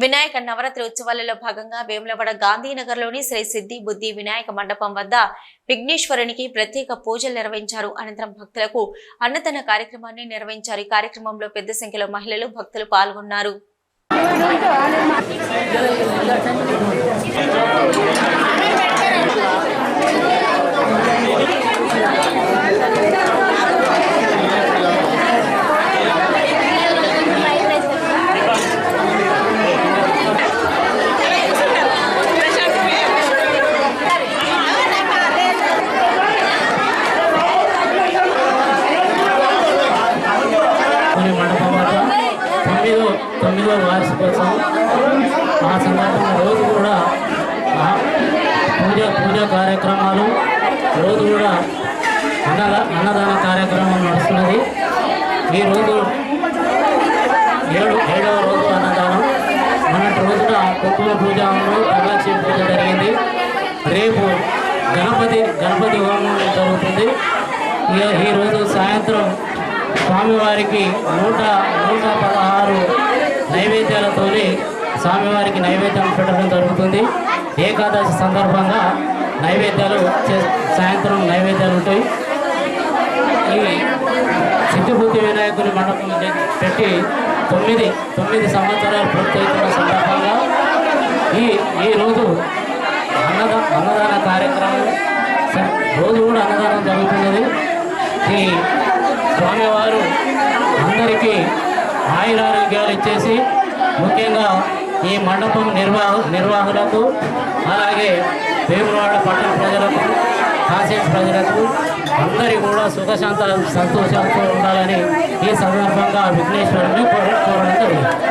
వినాయక నవరాత్రి ఉత్సవాలలో భాగంగా వేములవాడ గాంధీనగర్లోని శ్రీ సిద్ధి బుద్ధి వినాయక మండపం వద్ద విఘ్నేశ్వరునికి ప్రత్యేక పూజలు నిర్వహించారు. అనంతరం భక్తులకు అన్నదాన కార్యక్రమాన్ని నిర్వహించారు. ఈ కార్యక్రమంలో పెద్ద సంఖ్యలో మహిళలు భక్తులు పాల్గొన్నారు. కొన్ని మండపం వద్ద తొమ్మిదో తొమ్మిదో వార్షికోత్సవం. ఆ సందర్భంగా రోజు కూడా పూజ పూజ కార్యక్రమాలు రోజు కూడా అన్నద అన్నదాన కార్యక్రమం నడుస్తున్నది. ఈ రోజు ఏడు ఏడవ రోజు అన్నదానం. మొన్నటి రోజున కుంకుమ పూజ ప్రకాశీ పూజ జరిగింది. రేపు గణపతి గణపతి హోమం జరుగుతుంది. ఈరోజు సాయంత్రం స్వామివారికి నూట నూట పదహారు నైవేద్యాలతోనే స్వామివారికి నైవేద్యం పెట్టడం జరుగుతుంది. ఏకాదశి సందర్భంగా నైవేద్యాలు చే- సాయంత్రం నైవేద్యాలు ఉంటాయి. ఈ సిద్ధిభూతి వినాయకుని మండపం పెట్టి తొమ్మిది తొమ్మిది సంవత్సరాలు పూర్తవుతున్న సందర్భంగా ఈ ఈ రోజు అన్నద అన్నదాన కార్యక్రమం. రోజు కూడా అన్నదానం జరుగుతున్నది. ఈ స్వామివారు అందరికీ ఆయురారోగ్యాలు ఇచ్చేసి ముఖ్యంగా ఈ మండపం నిర్వాహ నిర్వాహకులకు అలాగే వేములవాడ పట్టణ ప్రజలకు కాసేపు ప్రజలకు అందరి కూడా సుఖశాంత సంతోషాలతో ఉండాలని ఈ సందర్భంగా విఘ్నేశ్వరుని కోరడం జరిగింది.